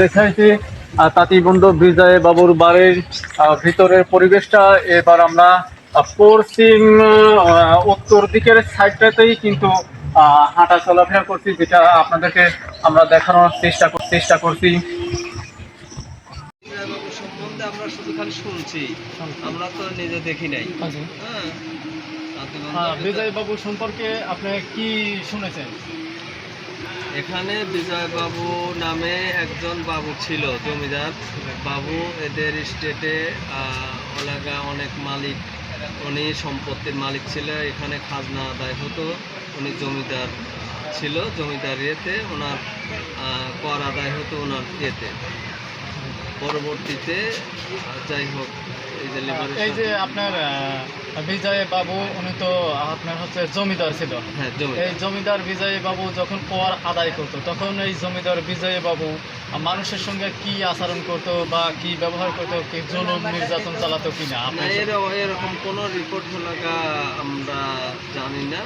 দেখাইছি তাঁতিবন্ধু বিজয় বাবুর বাড়ির ভিতরের পরিবেশটা। এবার আমরা পশ্চিম উত্তর দিকের সাইডটাতেই কিন্তু আহ, হাঁটা চলাফেরা করছি যেটা আপনাদেরকে আমরা দেখানোর চেষ্টা চেষ্টা করছি। সম্বন্ধে আমরা শুধু খালি শুনছি। আমরা তো নিজে দেখি নাই। হ্যাঁ? বিজয় বাবু সম্পর্কে আপনি কি শুনেছেন? এখানে বিজয় বাবু নামে একজন বাবু ছিল জমিদার। বাবু এদের স্টেটে এলাকা অনেক মালিক উনি সম্পত্তির মালিক ছিল এখানে খাজনা আদায় হতো। উনি জমিদার ছিল জমিদার ইয়েতে ওনার কর আদায় হতো ওনার ইয়েতে। পরবর্তীতে যাই হোক এই যে আপনার বিজয় বাবু উনি তো আপনার হচ্ছে জমিদার ছিল। হ্যাঁ এই জমিদার বিজয় বাবু যখন কর আদায় করতো তখন এই জমিদার বিজয় বাবু মানুষের সঙ্গে কি আচরণ করত বা কি ব্যবহার করতো কি জুলুম নির্যাতন চালাতো কিনা? না এরকম কোন রিপোর্ট আমরা জানি না।